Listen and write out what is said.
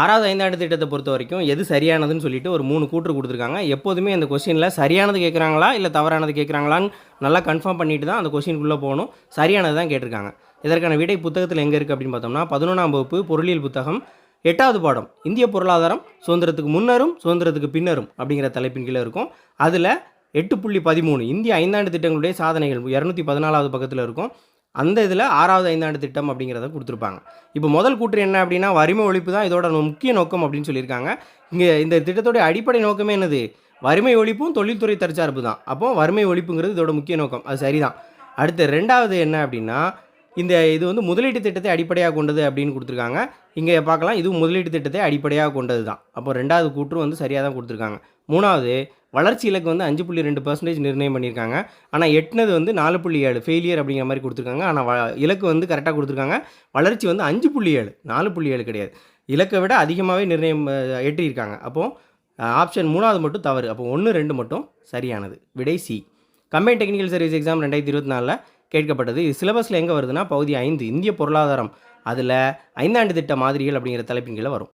ஆறாவது ஐந்தாண்டு திட்டத்தை பொறுத்த வரைக்கும் எது சரியானதுன்னு சொல்லிட்டு ஒரு மூணு கூற்று கொடுத்துருக்காங்க. எப்போதுமே அந்த கொஸ்டினில் சரியானது கேட்குறாங்களா இல்லை தவறானது கேட்குறாங்களான்னு நல்லா கன்ஃபார்ம் பண்ணிட்டு தான் அந்த கொஸ்டினுக்குள்ளே போகணும். சரியானது தான் கேட்டிருக்காங்க. இதற்கான விடை புத்தகத்தில் எங்கே இருக்குது அப்படின்னு பார்த்தோம்னா பதினொன்றாம் வகுப்பு பொருளியல் புத்தகம் எட்டாவது பாடம் இந்திய பொருளாதாரம் சுதந்திரத்துக்கு முன்னரும் சுதந்திரத்துக்கு பின்னரும் அப்படிங்கிற தலைப்பின் கீழே இருக்கும். அதில் எட்டு புள்ளி பதிமூணு இந்திய ஐந்தாண்டு திட்டங்களுடைய சாதனைகள் இரநூத்தி பதினாலாவது பக்கத்தில் இருக்கும். அந்த இதில் ஆறாவது ஐந்தாண்டு திட்டம் அப்படிங்கிறத கொடுத்துருப்பாங்க. இப்போ முதல் கூற்று என்ன அப்படின்னா வறுமை ஒழிப்பு தான் இதோட முக்கிய நோக்கம் அப்படின்னு சொல்லியிருக்காங்க. இங்கே இந்த திட்டத்தோடைய அடிப்படை நோக்கமே என்னது? வறுமை ஒழிப்பும் தொழில்துறை தற்சார்பு தான். அப்போ வறுமை ஒழிப்புங்கிறது இதோட முக்கிய நோக்கம். அது சரிதான். அடுத்து ரெண்டாவது என்ன அப்படின்னா இந்த இது வந்து முதலீட்டு திட்டத்தை அடிப்படையாக கொண்டது அப்படின்னு கொடுத்துருக்காங்க. இங்கே பார்க்கலாம் இது முதலீட்டு திட்டத்தை அடிப்படையாக கொண்டது தான். அப்போ ரெண்டாவது கூற்று வந்து சரியாக தான் கொடுத்துருக்காங்க. மூணாவது வளர்ச்சி இலக்கு வந்து அஞ்சு புள்ளி ரெண்டு பர்சன்டேஜ் நிர்ணயம் பண்ணியிருக்காங்க. ஆனால் எட்டுனது வந்து நாலு புள்ளி ஏழு. ஃபெயிலியர் அப்படிங்கிற மாதிரி கொடுத்துருக்காங்க. ஆனால் வ இலக்கு வந்து கரெக்டாக கொடுத்துருக்காங்க. வளர்ச்சி வந்து அஞ்சு புள்ளி ஏழு. நாலு புள்ளி ஏழு கிடையாது. இலக்கை விட அதிகமாகவே நிர்ணயம் எட்டியிருக்காங்க. அப்போது ஆப்ஷன் மூணாவது மட்டும் தவறு. அப்போ ஒன்று ரெண்டு மட்டும் சரியானது. விடை C combine technical service exam ரெண்டாயிரத்தி இருபத்தி நாலில் கேட்கப்பட்டது. இது சிலபஸில் எங்கே வருதுன்னா பகுதி ஐந்து. இந்திய பொருளாதாரம். அதில் ஐந்தாண்டு திட்ட மாதிரிகள் அப்படிங்கிற தலைப்பின் கீழே வரும்.